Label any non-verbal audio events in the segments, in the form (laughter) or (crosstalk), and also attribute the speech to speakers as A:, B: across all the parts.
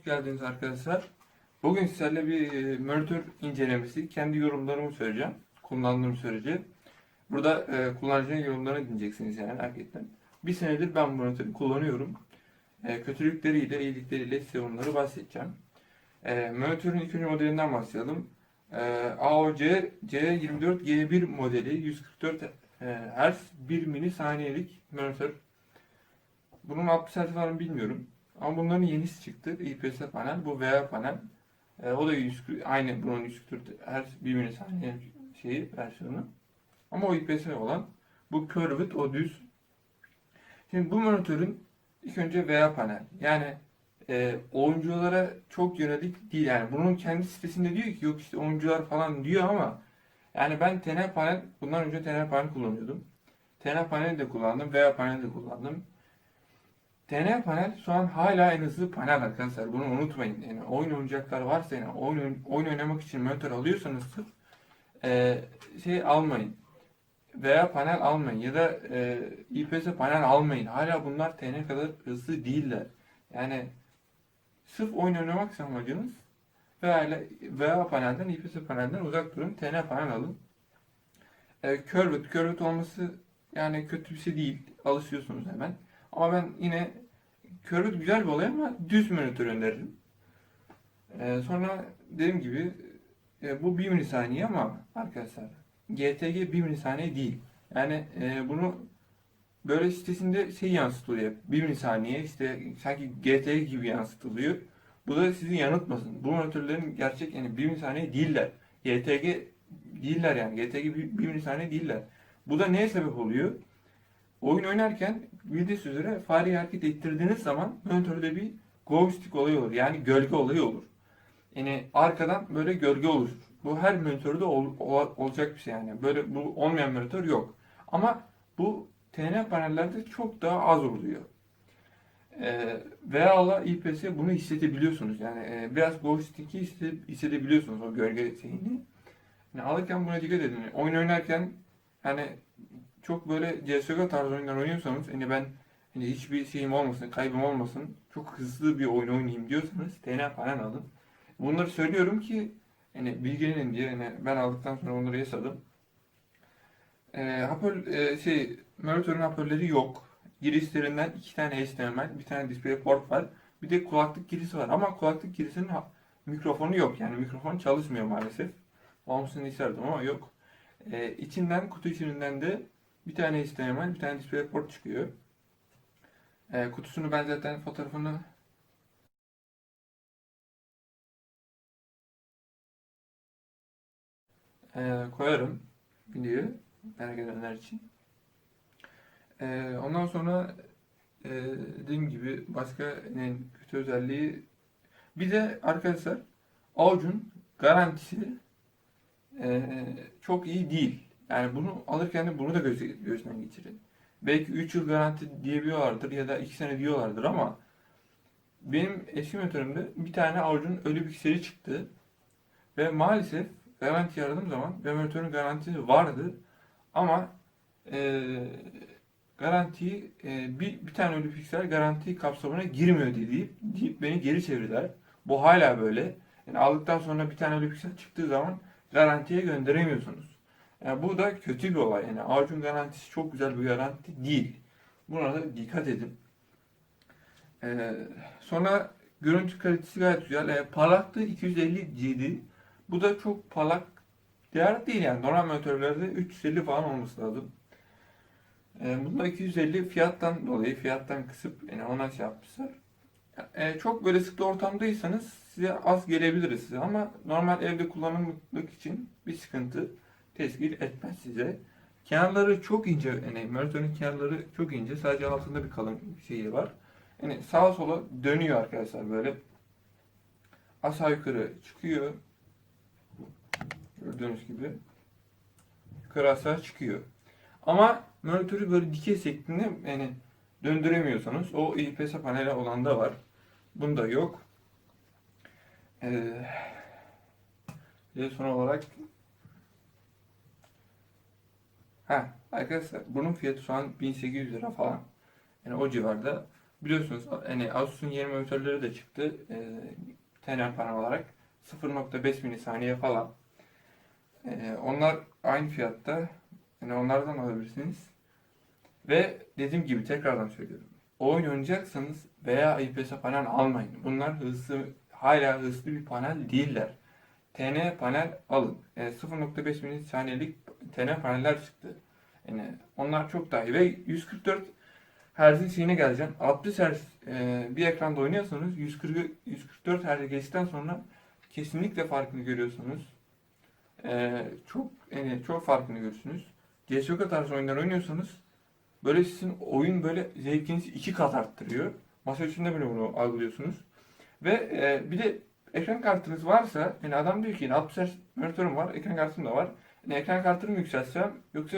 A: hoş geldiniz arkadaşlar. Bugün sizlerle bir e, monitör incelemesi, kendi yorumlarımı söyleyeceğim. Kullandığım sürece. Burada e, kullanıcının yorumlarını dinleyeceksiniz yani hakikaten. Bir senedir ben bu monitörü kullanıyorum. E, kötülükleriyle, iyilikleriyle size onları bahsedeceğim. E, monitörün ilk modelinden başlayalım. E, AOC C24G1 modeli 144 e, Hz 1 milisaniyelik monitör. Bunun 60 Hz var mı bilmiyorum. Ama bunların yenisi çıktı. IPS panel. Bu VA panel. E, o da 100, aynı bunun 144 Hz 1 milisaniye şeyi versiyonu. Ama o IPS olan. Bu curved, o düz. Şimdi bu monitörün ilk önce VA panel. Yani e, oyunculara çok yönelik değil. Yani bunun kendi sitesinde diyor ki yok işte oyuncular falan diyor ama yani ben TN panel, bundan önce TN panel kullanıyordum. TN panel de kullandım, VA panel de kullandım. TN panel şu an hala en hızlı panel arkadaşlar. Bunu unutmayın. Yani oyun oynayacaklar varsa yani oyun, oyun oynamak için monitör alıyorsanız sırf e, şey almayın. Veya panel almayın ya da e, IPS panel almayın. Hala bunlar TN kadar hızlı değiller. Yani sırf oyun oynamak amacınız veya, veya panelden IPS panelden uzak durun. TN panel alın. E, curved, curved olması yani kötü bir şey değil. Alışıyorsunuz hemen. Ama ben yine curved güzel bir olay ama düz monitör öneririm. E, sonra dediğim gibi e, bu 1 milisaniye ama arkadaşlar GTG 1 milisaniye değil. Yani e, bunu böyle sitesinde şey yansıtılıyor. 1 milisaniye işte sanki GTG gibi yansıtılıyor. Bu da sizi yanıltmasın. Bu monitörlerin gerçek yani 1 milisaniye değiller. GTG değiller yani. GTG 1, 1 milisaniye değiller. Bu da neye sebep oluyor? Oyun oynarken bildiğiniz üzere fareyi hareket ettirdiğiniz zaman monitörde bir joystick olayı olur. Yani gölge olayı olur. Yani arkadan böyle gölge oluşur. Bu her monitörde ol- ol- olacak bir şey yani. Böyle bu olmayan monitör yok. Ama bu TN panellerde çok daha az oluyor. Ee, veya IPS bunu hissedebiliyorsunuz. Yani e, biraz hisse- hissedebiliyorsunuz o gölge şeyini. Yani alırken buna dikkat edin. Oyun oynarken hani çok böyle CSGO tarzı oyunlar oynuyorsanız hani ben hani hiçbir şeyim olmasın, kaybım olmasın, çok hızlı bir oyun oynayayım diyorsanız TN falan alın. Bunları söylüyorum ki hani bilgilenin diye hani ben aldıktan sonra onları yaşadım. Ee, hoparl e, şey monitörün hoparlörleri yok. Girişlerinden iki tane HDMI, bir tane DisplayPort var. Bir de kulaklık girişi var ama kulaklık girişinin ha- mikrofonu yok. Yani mikrofon çalışmıyor maalesef. Olmasını isterdim ama yok. Ee, içinden, kutu içinden de bir tane HDMI, bir tane DisplayPort çıkıyor. Ee, kutusunu ben zaten fotoğrafını e, koyarım videoyu merak edenler için. E, ondan sonra e, dediğim gibi başka en kötü özelliği bir de arkadaşlar Avuc'un garantisi e, çok iyi değil. Yani bunu alırken de bunu da göz, gözden geçirin. Belki 3 yıl garanti diyebiliyorlardır ya da 2 sene diyorlardır ama benim eski monitörümde bir tane Avuc'un ölü pikseli çıktı ve maalesef garanti aradığım zaman ve monitörün garantisi vardı ama e, garantiyi e, bir, bir tane ölü piksel garanti kapsamına girmiyor deyip, deyip beni geri çevirdiler. Bu hala böyle. Yani aldıktan sonra bir tane ölü piksel çıktığı zaman garantiye gönderemiyorsunuz. Yani bu da kötü bir olay. Yani Avcun garantisi çok güzel bir garanti değil. Buna da dikkat edin. Ee, sonra görüntü kalitesi gayet güzel. E, parlaklığı 250 GD. Bu da çok parlak değer değil yani. Normal monitörlerde 350 falan olması lazım. E, bunda 250 fiyattan dolayı fiyattan kısıp yani ona şey yapmışlar. E, çok böyle sıklı ortamdaysanız size az gelebilir size ama normal evde kullanımlık için bir sıkıntı teşkil etmez size. Kenarları çok ince, yani monitörün kenarları çok ince. Sadece altında bir kalın şeyi var. Yani sağa sola dönüyor arkadaşlar böyle. Aşağı yukarı çıkıyor. Gördüğünüz gibi. Yukarı aşağı çıkıyor. Ama monitörü böyle dikey şeklinde yani döndüremiyorsanız o IPS paneli olan da var. Bunda yok. Ee, ve son olarak ha arkadaşlar bunun fiyatı şu an 1800 lira falan. Yani o civarda. biliyorsunuz hani Asus'un yeni monitörleri de çıktı. E, TN panel olarak 0.5 milisaniye falan. E, onlar aynı fiyatta. Yani onlardan alabilirsiniz. Ve dediğim gibi tekrardan söylüyorum. Oyun oynayacaksanız veya IPS panel almayın. Bunlar hızlı, hala hızlı bir panel değiller. TN panel alın. E, 0.5 milisaniyelik TN paneller çıktı. Yani onlar çok daha iyi. Ve 144 Hz'in şeyine geleceğim. 60 Hz e, bir ekranda oynuyorsanız 140, 144 Hz'e geçtikten sonra kesinlikle farkını görüyorsunuz. E, çok yani çok farkını görürsünüz. CSGO tarzı oyunlar oynuyorsanız böyle sizin oyun böyle zevkinizi iki kat arttırıyor. Masa üstünde bile bunu algılıyorsunuz. Ve e, bir de ekran kartınız varsa yani adam diyor ki yine 60 Hz monitörüm var, ekran kartım da var. Yani ekran kartını mı yükseltsem yoksa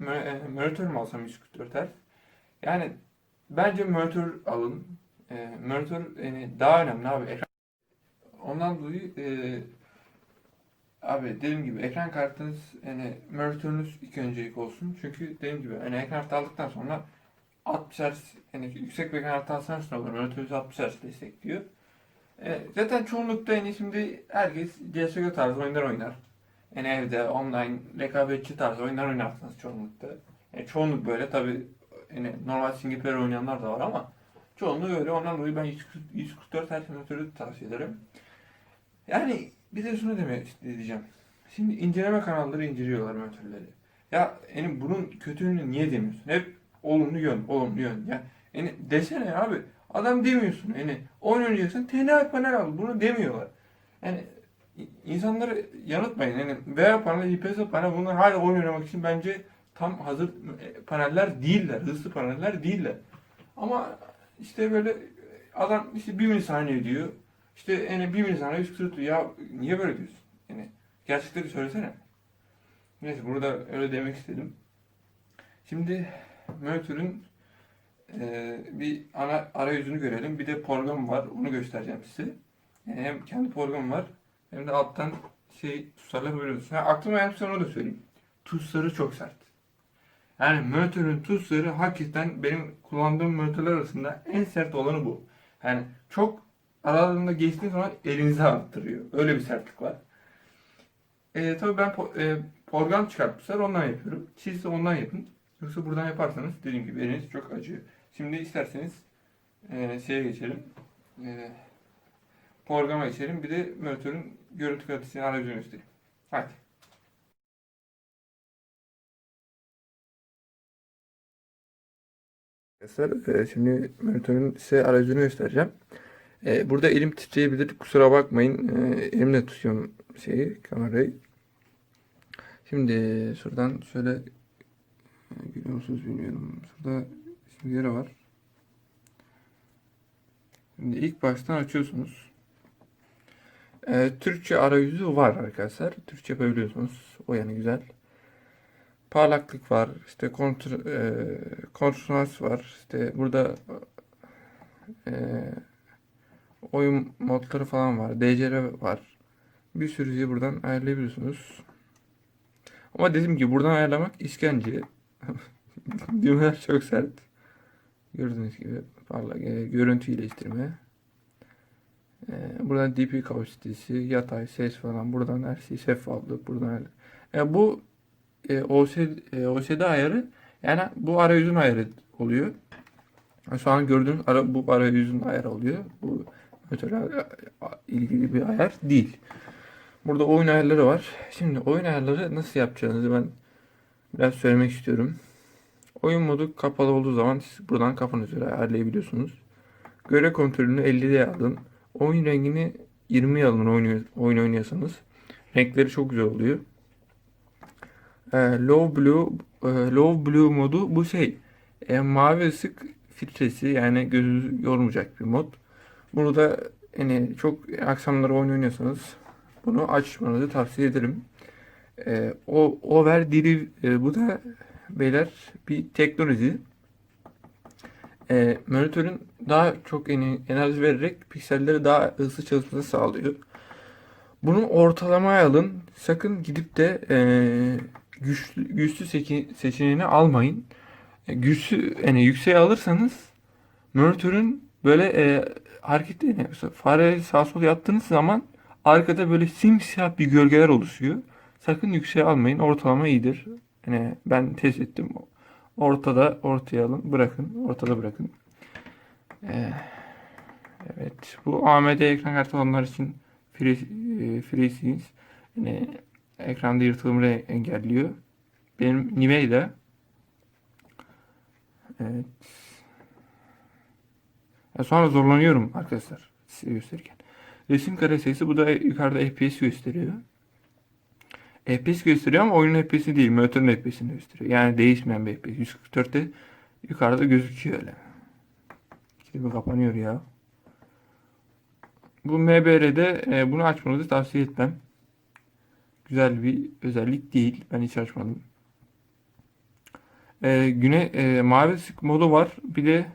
A: e, monitör mü alsam 144 Hz? Yani bence monitör alın. E, monitör yani daha önemli abi. Ekran... Ondan dolayı e, abi dediğim gibi ekran kartınız yani monitörünüz ilk öncelik olsun. Çünkü dediğim gibi hani ekran kartı aldıktan sonra 60 Hz yani yüksek bir ekran kartı alsanız ne olur? Monitörünüz 60 Hz destekliyor. E, zaten çoğunlukta yani şimdi herkes CSGO tarzı oyunlar oynar. Yani evde online rekabetçi tarzı oyunlar oynarsınız çoğunlukta. Yani çoğunluk böyle tabi yani normal single player oynayanlar da var ama çoğunluğu öyle. Ondan dolayı ben 144 Hz monitörü tavsiye ederim. Yani bir de şunu demek diyeceğim. Şimdi inceleme kanalları inceliyorlar monitörleri. Ya yani bunun kötülüğünü niye demiyorsun? Hep olumlu yön, olumlu yön. Ya yani desene abi. Adam demiyorsun. Yani oyun oynayacaksın. TNA panel al. Bunu demiyorlar. Yani insanları yanıltmayın. Yani veya panel, IPS panel bunlar hala oyun oynamak için bence tam hazır paneller değiller. Hızlı paneller değiller. Ama işte böyle adam işte bir milisaniye diyor. İşte yani bir milisaniye 140 ya niye böyle diyorsun? Yani gerçekleri söylesene. Neyse burada öyle demek istedim. Şimdi monitörün e, bir ana arayüzünü görelim. Bir de program var. Onu göstereceğim size. Yani hem kendi programı var hem de alttan şey tuşlarla yapabiliyorsunuz. Ha, aklıma gelmişse onu da söyleyeyim. Tuşları çok sert. Yani monitörün tuşları hakikaten benim kullandığım monitörler arasında en sert olanı bu. Yani çok aralarında geçtiğiniz zaman elinize attırıyor. Öyle bir sertlik var. E, tabii ben po- e, program çıkartmışlar ondan yapıyorum. Siz de ondan yapın. Yoksa buradan yaparsanız dediğim gibi eliniz çok acıyor. Şimdi isterseniz e, şeye geçelim. E, programa geçelim. Bir de monitörün görüntü kalitesini arayüzünü göstereyim. Hadi. Arkadaşlar e, şimdi monitörün size arayüzünü göstereceğim. E, burada elim titreyebilir. Kusura bakmayın. E, elimle tutuyorum şeyi, kamerayı. Şimdi şuradan şöyle görüyor musunuz bilmiyorum. Şurada simgeleri var. Şimdi ilk baştan açıyorsunuz. E, Türkçe arayüzü var arkadaşlar. Türkçe yapabiliyorsunuz. O yani güzel. Parlaklık var. İşte kontr e, kontrast var. İşte burada e, oyun modları falan var. DCR var. Bir sürü şeyi buradan ayarlayabiliyorsunuz. Ama dediğim gibi buradan ayarlamak işkence. (laughs) Düğmeler çok sert. Gördüğünüz gibi parlak e, görüntü iyileştirme. E, buradan DP kapasitesi, yatay, ses falan. Buradan her şey şeffaflık. Buradan e, bu e, OSD, e, OSD ayarı yani bu arayüzün ayarı oluyor. Şu an gördüğünüz ara, bu arayüzün ayarı oluyor. Bu mesela ilgili bir ayar değil. Burada oyun ayarları var. Şimdi oyun ayarları nasıl yapacağınızı ben biraz söylemek istiyorum. Oyun modu kapalı olduğu zaman siz buradan kafanıza göre ayarlayabiliyorsunuz. Göre kontrolünü 50'ye alın. Oyun rengini 20'ye alın oyun, oynuyorsanız. Renkleri çok güzel oluyor. Ee, low blue e, low blue modu bu şey e, mavi ışık filtresi yani gözü yormayacak bir mod. Bunu da yani çok akşamları oyun oynuyorsanız bunu açmanızı tavsiye ederim. E, o over diri e, bu da beyler bir teknoloji. E, monitörün daha çok yani enerji vererek pikselleri daha hızlı çalışmasını sağlıyor. Bunu ortalamaya alın. Sakın gidip de e, güçlü, güçlü seçeneğini almayın. E, güçlü yani yükseğe alırsanız monitörün böyle e, hareketlerini mesela fareyi sağ sol yaptığınız zaman arkada böyle simsiyah bir gölgeler oluşuyor. Sakın yükseğe almayın. Ortalama iyidir. Yani ben test ettim. Ortada ortaya alın. Bırakın. Ortada bırakın. Ee, evet. Bu AMD ekran kartı olanlar için Free, e, FreeSync yani ekranda yırtılımı engelliyor. Benim Nvidia Evet. Ya sonra zorlanıyorum arkadaşlar size gösterirken. Resim kare sayısı bu da yukarıda FPS gösteriyor. FPS gösteriyor ama oyunun FPS'i değil, monitörün FPS'ini gösteriyor. Yani değişmeyen bir FPS. 144'te yukarıda gözüküyor öyle. Kilimi kapanıyor ya. Bu MBR'de e, bunu açmanızı tavsiye etmem. Güzel bir özellik değil. Ben hiç açmadım. E, güne e, mavi ışık modu var. Bir de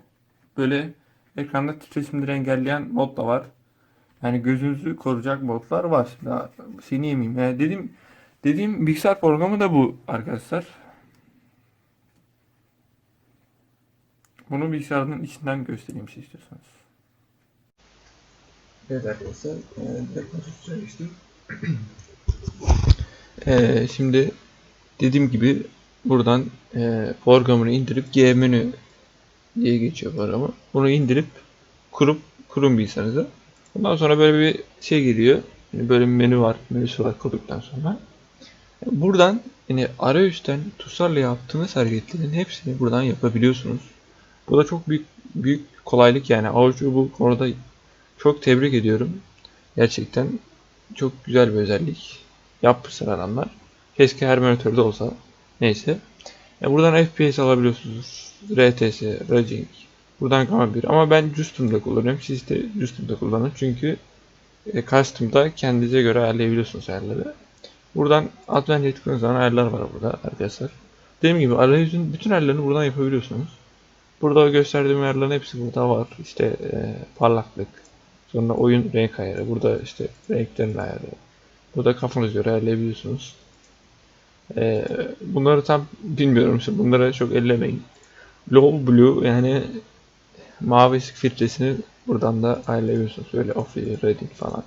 A: böyle ekranda titreşimleri engelleyen mod da var. Yani gözünüzü koruyacak modlar var. Daha seni yemeyeyim. Yani dediğim dediğim bilgisayar programı da bu arkadaşlar. Bunu bilgisayarın içinden göstereyim size istiyorsanız. Evet arkadaşlar, e, depozisyona geçtim. (clears throat) e, şimdi dediğim gibi buradan e, programını indirip G menü diye geçiyor programı. Bunu indirip kurup kurun bilgisayarınıza. Ondan sonra böyle bir şey geliyor. Yani böyle bir menü var. Menüsü var kurduktan sonra. Buradan yani arayüzden tuşlarla yaptığınız hareketlerin hepsini buradan yapabiliyorsunuz. Bu da çok büyük büyük kolaylık yani. Avucu bu konuda çok tebrik ediyorum. Gerçekten çok güzel bir özellik. Yapmışlar adamlar. Keşke her monitörde olsa. Neyse. Yani buradan FPS alabiliyorsunuz. RTS, Raging. Buradan Gamma 1. Ama ben Custom'da kullanıyorum. Siz de Custom'da kullanın. Çünkü e, Custom'da kendinize göre ayarlayabiliyorsunuz ayarları. Buradan Advanced'e tıkladığınız zaman ayarlar var burada arkadaşlar. Dediğim gibi arayüzün bütün ayarlarını buradan yapabiliyorsunuz. Burada gösterdiğim ayarların hepsi burada var. İşte e, parlaklık, sonra oyun renk ayarı, burada işte renklerin ayarı. Burada kafanız göre ayarlayabiliyorsunuz. E, bunları tam bilmiyorum. Şimdi bunlara çok ellemeyin. Low Blue yani mavi ışık filtresini buradan da ayarlayabiliyorsunuz. Böyle off, reading falan.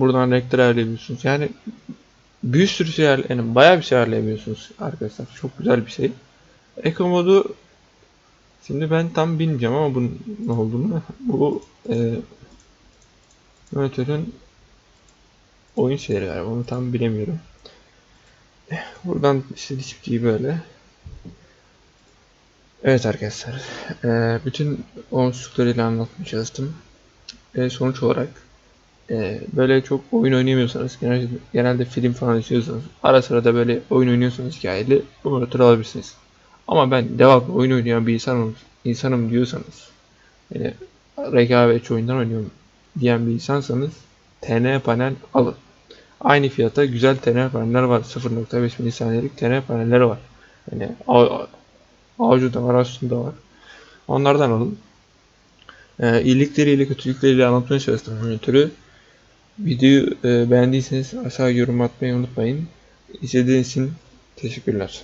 A: Buradan renkleri ayarlayabiliyorsunuz. Yani bir sürü şey yani bayağı bir şey ayarlayabiliyorsunuz arkadaşlar. Çok güzel bir şey. Eco modu şimdi ben tam bilmeyeceğim ama bunun ne olduğunu. Bu e, oyun şeyleri galiba. Onu tam bilemiyorum. Buradan işte dişiptiği böyle. Evet arkadaşlar. E, bütün onsuzluklarıyla anlatmaya çalıştım. E, sonuç olarak e, böyle çok oyun oynayamıyorsanız genelde, genelde film falan izliyorsanız ara sıra da böyle oyun oynuyorsanız hikayeli bu monitörü alabilirsiniz. Ama ben devamlı oyun oynayan bir insanım, insanım diyorsanız yani rekabetçi oyundan oynuyorum diyen bir insansanız TN panel alın. Aynı fiyata güzel TN paneller var. 0.5 milisaniyelik TN panelleri var. Yani Avcu da var, Asus da var. Onlardan alın. Ee, iyilikleri kötülükleriyle anlatmaya çalıştım monitörü. Videoyu e, beğendiyseniz aşağı yorum atmayı unutmayın. İzlediğiniz için teşekkürler.